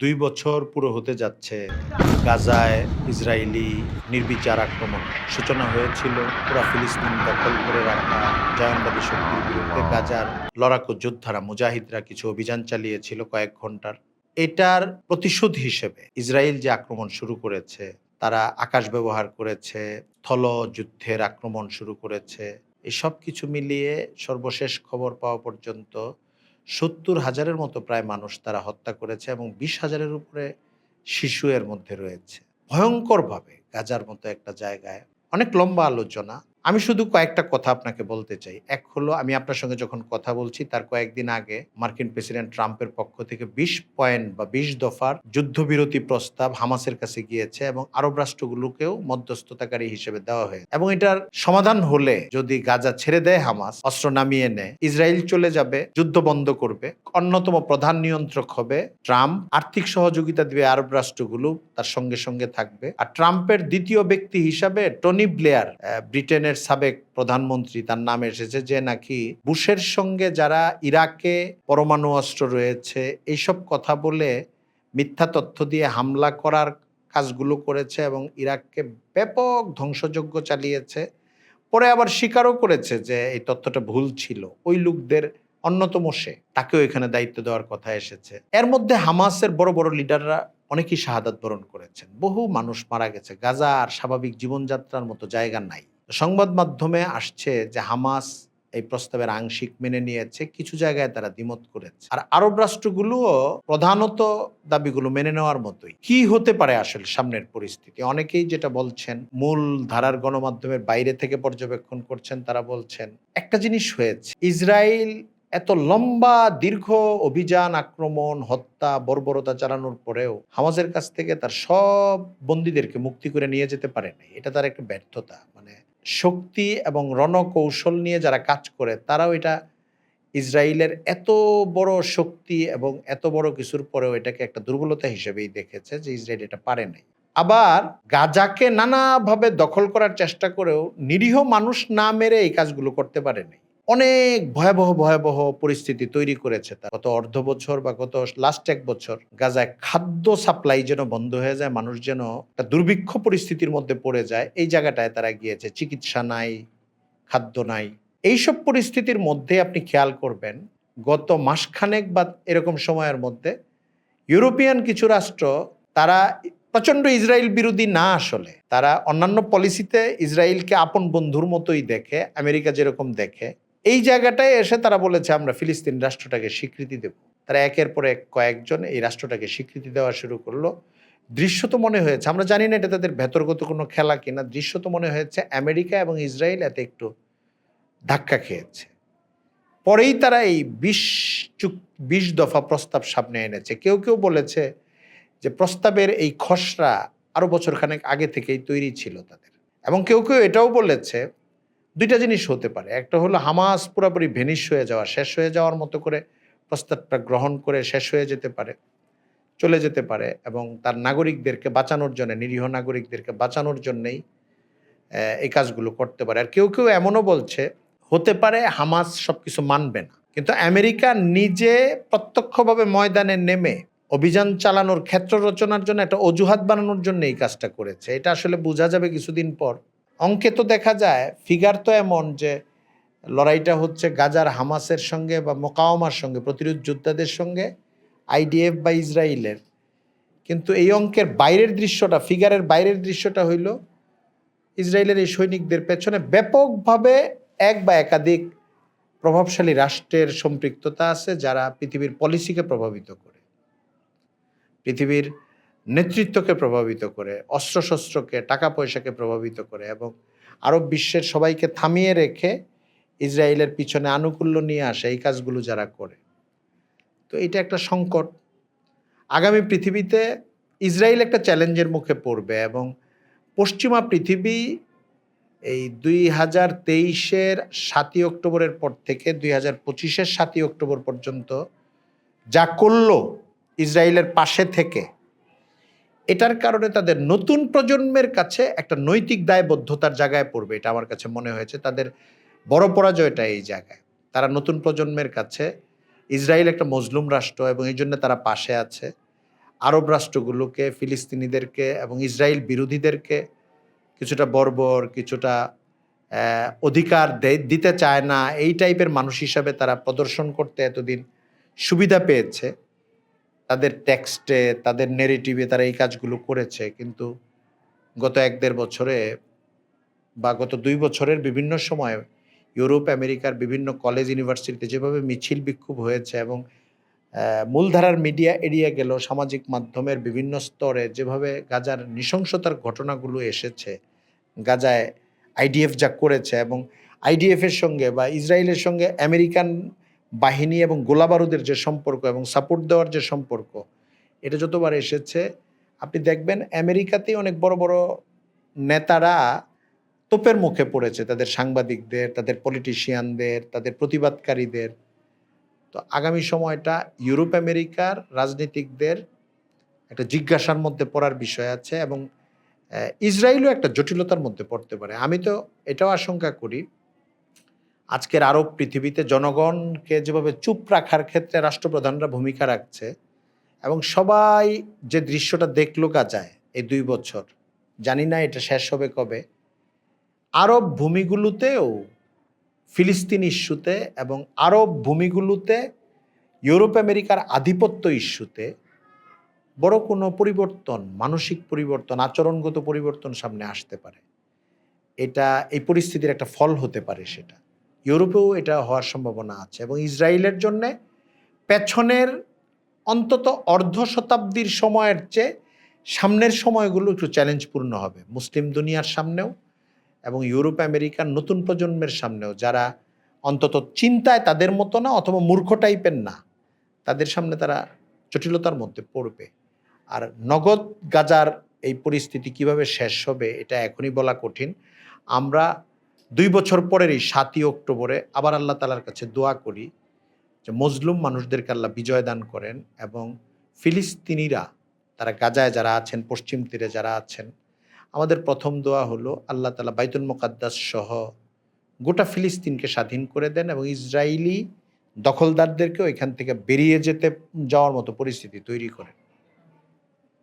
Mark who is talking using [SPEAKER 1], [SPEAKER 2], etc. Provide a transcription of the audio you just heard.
[SPEAKER 1] দুই বছর পুরো হতে যাচ্ছে। গাজায় ইসরায়েলি নির্বিচার আক্রমণ। সূচনা হয়েছিল পুরা ফিলিস্তিন দখল করে রাখা জায়নবাদী শক্তির বিরুদ্ধে। গাজার লড়াকু যোদ্ধারা, মুজাহিদরা কিছু অভিযান চালিয়েছিল কয়েক ঘণ্টার এটার প্রতিশোধ হিসেবে ইসরায়েল যে আক্রমণ শুরু করেছে, তারা আকাশ ব্যবহার করেছে স্থল যুদ্ধের আক্রমণ শুরু করেছে। এসব কিছু মিলিয়ে সর্বশেষ খবর পাওয়া পর্যন্ত সত্তর হাজারের মতো প্রায় মানুষ তারা হত্যা করেছে এবং বিশ হাজারের উপরে শিশু এর মধ্যে রয়েছে। ভয়ঙ্করভাবে গাজার মতো একটা জায়গায় অনেক লম্বা আলোচনা আমি শুধু কয়েকটা কথা আপনাকে বলতে চাই। এক হলো আমি আপনার সঙ্গে যখন কথা বলছি তার কয়েকদিন আগে মার্কিন প্রেসিডেন্ট ট্রাম্পের পক্ষ থেকে বিশ পয়েন্ট বা বিশ দফার যুদ্ধবিরতি প্রস্তাব হামাসের কাছে গিয়েছে এবং আরব রাষ্ট্রগুলোকেও মধ্যস্থতাকারী হিসেবে দেওয়া হয়েছে। এবং এটার সমাধান হলে যদি গাজা ছেড়ে দেয় হামাস অস্ত্র নামিয়ে নেয় ইসরায়েল চলে যাবে যুদ্ধ বন্ধ করবে অন্যতম প্রধান নিয়ন্ত্রক হবে ট্রাম্প। আর্থিক সহযোগিতা দিবে আরব রাষ্ট্রগুলো তার সঙ্গে সঙ্গে থাকবে। আর ট্রাম্পের দ্বিতীয় ব্যক্তি হিসাবে টনি ব্লেয়ার আহ, ব্রিটেনের সাবেক প্রধানমন্ত্রী, তার নাম এসেছে যে নাকি বুশের সঙ্গে যারা ইরাকে পরমাণু অস্ত্র রয়েছে এইসব কথা বলে মিথ্যা তথ্য দিয়ে হামলা করার কাজগুলো করেছে এবং ইরাককে ব্যাপক ধ্বংসযজ্ঞ চালিয়েছে। পরে আবার স্বীকারও করেছে যে এই তথ্যটা ভুল ছিল। ওই লোকদের অন্যতম সে, তাকেও এখানে দায়িত্ব দেওয়ার কথা এসেছে। এর মধ্যে হামাসের বড় বড় লিডাররা অনেকেই শাহাদাত বরণ করেছেন। বহু মানুষ মারা গেছে। গাজা আর স্বাভাবিক জীবনযাত্রার মতো জায়গা নাই। সংবাদ মাধ্যমে আসছে যে হামাস এই প্রস্তাবের আংশিক মেনে নিয়েছে, কিছু জায়গায় তারা দ্বিমত করেছে। আর আরব রাষ্ট্রগুলোও প্রধানত দাবিগুলো মেনে নেওয়ার মতোই। কি হতে পারে আসলে সামনের পরিস্থিতি? অনেকেই যেটা বলছেন, মূল ধারার গণমাধ্যমের বাইরে থেকে পর্যবেক্ষণ করছেন, তারা বলছেন, একটা জিনিস হয়েছে, ইসরায়েল এত লম্বা, দীর্ঘ অভিযান, আক্রমণ, হত্যা, বর্বরতা চালানোর পরেও হামাজের কাছ থেকে তার সব বন্দীদেরকে মুক্তি করে নিয়ে যেতে পারে নাই। এটা তার একটা ব্যর্থতা। মানে শক্তি এবং রণকৌশল নিয়ে যারা কাজ করে, তারাও এটা ইসরায়েলের এত বড় শক্তি এবং এত বড় কিছুর পরেও এটাকে একটা দুর্বলতা হিসেবেই দেখেছে যে ইসরায়েল এটা পারে নাই। আবার গাজাকে নানাভাবে দখল করার চেষ্টা করেও নিরীহ মানুষ না মেরে এই কাজগুলো করতে পারেনি। অনেক ভয়াবহ ভয়াবহ পরিস্থিতি তৈরি করেছে তা গত অর্ধ বছর বা গত লাস্ট এক বছর গাজায় খাদ্য সাপ্লাই যেন বন্ধ হয়ে যায়, মানুষ যেন একটা দুর্ভিক্ষ পরিস্থিতির মধ্যে পড়ে যায়, এই জায়গাটায় তারা গিয়েছে। চিকিৎসা নাই, খাদ্য নাই। এইসব পরিস্থিতির মধ্যে আপনি খেয়াল করবেন, গত মাসখানেক বা এরকম সময়ের মধ্যে ইউরোপিয়ান কিছু রাষ্ট্র তারা প্রচণ্ড ইসরায়েল বিরোধী না আসলে, তারা অন্যান্য পলিসিতে ইসরায়েলকে আপন বন্ধুর মতোই দেখে, আমেরিকা যেরকম দেখে এই জায়গাটায় এসে তারা বলেছে, আমরা ফিলিস্তিন রাষ্ট্রটাকে স্বীকৃতি দেব। তারা একের পর এক কয়েকজন এই রাষ্ট্রটাকে স্বীকৃতি দেওয়া শুরু করল। দৃশ্য তো মনে হয়েছে, আমরা জানি না এটা তাদের ভেতরগত কোনো খেলা কিনা, দৃশ্য তো মনে হয়েছে আমেরিকা এবং ইসরায়েল এতে একটু ধাক্কা খেয়েছে। পরেই তারা এই বিশ চুক, বিশ দফা প্রস্তাব সামনে এনেছে। কেউ কেউ বলেছে যে প্রস্তাবের এই খসড়া আরও বছরখানেক আগে থেকেই তৈরি ছিল তাদের। এবং কেউ কেউ এটাও বলেছে দুইটা জিনিস হতে পারে। একটা হলো হামাস পুরোপুরি ভেনিশ হয়ে যাওয়া, শেষ হয়ে যাওয়ার মতো করে প্রস্তাবটা গ্রহণ করে শেষ হয়ে যেতে পারে, চলে যেতে পারে এবং তার নাগরিকদেরকে বাঁচানোর জন্য, নিরীহ নাগরিকদেরকে বাঁচানোর জন্যেই এই কাজগুলো করতে পারে। আর কেউ কেউ এমনও বলছে, হতে পারে হামাস সবকিছু মানবে না। কিন্তু আমেরিকা নিজে প্রত্যক্ষভাবে ময়দানে নেমে অভিযান চালানোর ক্ষেত্র রচনার জন্য একটা অজুহাত বানানোর জন্য এই কাজটা করেছে। এটা আসলে বোঝা যাবে কিছুদিন পর। অঙ্কে তো দেখা যায়, ফিগার তো এমন যে লড়াইটা হচ্ছে গাজার হামাসের সঙ্গে বা মোকাওমার সঙ্গে, প্রতিরোধ যোদ্ধাদের সঙ্গে, আইডিএফ বা ইসরায়েলের। কিন্তু এই অঙ্কের বাইরের দৃশ্যটা, ফিগারের বাইরের দৃশ্যটা হইল ইসরায়েলের এই সৈনিকদের পেছনে ব্যাপকভাবে এক বা একাধিক প্রভাবশালী রাষ্ট্রের সম্পৃক্ততা আছে যারা পৃথিবীর পলিসিকে প্রভাবিত করে। পৃথিবীর নেতৃত্বকে প্রভাবিত করে, অস্ত্রশস্ত্রকে টাকা পয়সাকে প্রভাবিত করে এবং আরব বিশ্বের সবাইকে থামিয়ে রেখে ইসরায়েলের পিছনে আনুকূল্য নিয়ে আসে এই কাজগুলো যারা করে। তো এটা একটা সংকট। আগামী পৃথিবীতে ইসরায়েল একটা চ্যালেঞ্জের মুখে পড়বে এবং পশ্চিমা পৃথিবী এই দুই হাজার তেইশের সাতই অক্টোবরের পর থেকে দুই হাজার পঁচিশের সাতই অক্টোবর পর্যন্ত যা করল ইসরায়েলের পাশে থেকে এটার কারণে তাদের নতুন প্রজন্মের কাছে একটা নৈতিক দায়বদ্ধতার জায়গায় পড়বে, এটা আমার কাছে মনে হয়েছে। তাদের বড় পরাজয়টা এই জায়গায়। তারা নতুন প্রজন্মের কাছে, ইসরায়েল একটা মজলুম রাষ্ট্র এবং এই জন্য তারা পাশে আছে। আরব রাষ্ট্রগুলোকে, ফিলিস্তিনিদেরকে এবং ইসরায়েল বিরোধীদেরকে কিছুটা বর্বর, কিছুটা অধিকার দিতে চায় না, এই টাইপের মানুষ হিসাবে তারা প্রদর্শন করতে এতদিন সুবিধা পেয়েছে। তাদের টেক্সটে তাদের নেরেটিভে তারা এই কাজগুলো করেছে, কিন্তু গত এক দেড় বছরে বা গত দুই বছরের বিভিন্ন সময়ে ইউরোপ, আমেরিকার বিভিন্ন কলেজ ইউনিভার্সিটিতে যেভাবে মিছিল বিক্ষোভ হয়েছে এবং মূলধারার মিডিয়া এড়িয়ে গেল, সামাজিক মাধ্যমের বিভিন্ন স্তরে যেভাবে গাজার নৃশংসতার ঘটনাগুলো এসেছে, গাজায় আইডিএফ যা করেছে এবং আইডিএফের সঙ্গে বা ইসরায়েলের সঙ্গে আমেরিকান বাহিনী এবং গোলাবারুদের যে সম্পর্ক এবং সাপোর্ট দেওয়ার যে সম্পর্ক, এটা যতবার এসেছে, আপনি দেখবেন আমেরিকাতেই অনেক বড় বড় নেতারা তোপের মুখে পড়েছে। তাদের সাংবাদিকদের, তাদের পলিটিশিয়ানদের তাদের প্রতিবাদকারীদের। তো আগামী সময়টা ইউরোপ, আমেরিকার রাজনীতিকদের একটা জিজ্ঞাসার মধ্যে পড়ার বিষয় আছে এবং ইসরায়েলও একটা জটিলতার মধ্যে পড়তে পারে। আমি তো এটাও আশঙ্কা করি আজকের আরব পৃথিবীতে জনগণকে যেভাবে চুপ রাখার ক্ষেত্রে রাষ্ট্রপ্রধানরা ভূমিকা রাখছে এবং সবাই যে দৃশ্যটা দেখল গাজায় এই দুই বছর, জানি না এটা শেষ হবে কবে, আরব ভূমিগুলোতেও, ফিলিস্তিন ইস্যুতে এবং আরব ভূমিগুলোতে, ইউরোপ আমেরিকার আধিপত্য ইস্যুতে বড় কোনো পরিবর্তন, মানসিক পরিবর্তন, আচরণগত পরিবর্তন সামনে আসতে পারে। এটা এই পরিস্থিতির একটা ফল হতে পারে সেটা। ইউরোপেও এটা হওয়ার সম্ভাবনা আছে এবং ইসরায়েলের জন্যে পেছনের অন্তত অর্ধ শতাব্দীর সময়ের চেয়ে সামনের সময়গুলো একটু চ্যালেঞ্জপূর্ণ হবে। মুসলিম দুনিয়ার সামনেও এবং ইউরোপ আমেরিকার নতুন প্রজন্মের সামনেও যারা অন্তত চিন্তায় তাদের মতো না অথবা মূর্খ টাইপের না, তাদের সামনে তারা জটিলতার মধ্যে পড়বে। আর নগদ গাজার এই পরিস্থিতি কীভাবে শেষ হবে এটা এখনই বলা কঠিন। আমরা দুই বছর পরের এই সাতই অক্টোবরে আবার আল্লাহ তালার কাছে দোয়া করি যে মজলুম মানুষদেরকে আল্লাহ বিজয় দান করেন এবং ফিলিস্তিনিরা তারা গাজায় যারা আছেন, পশ্চিম তীরে যারা আছেন, আমাদের প্রথম দোয়া হলো আল্লাহ তালা বাইতুল মোকাদ্দাস সহ গোটা ফিলিস্তিনকে স্বাধীন করে দেন এবং ইসরায়েলি দখলদারদেরকেও এখান থেকে বেরিয়ে যেতে যাওয়ার মতো পরিস্থিতি তৈরি করেন।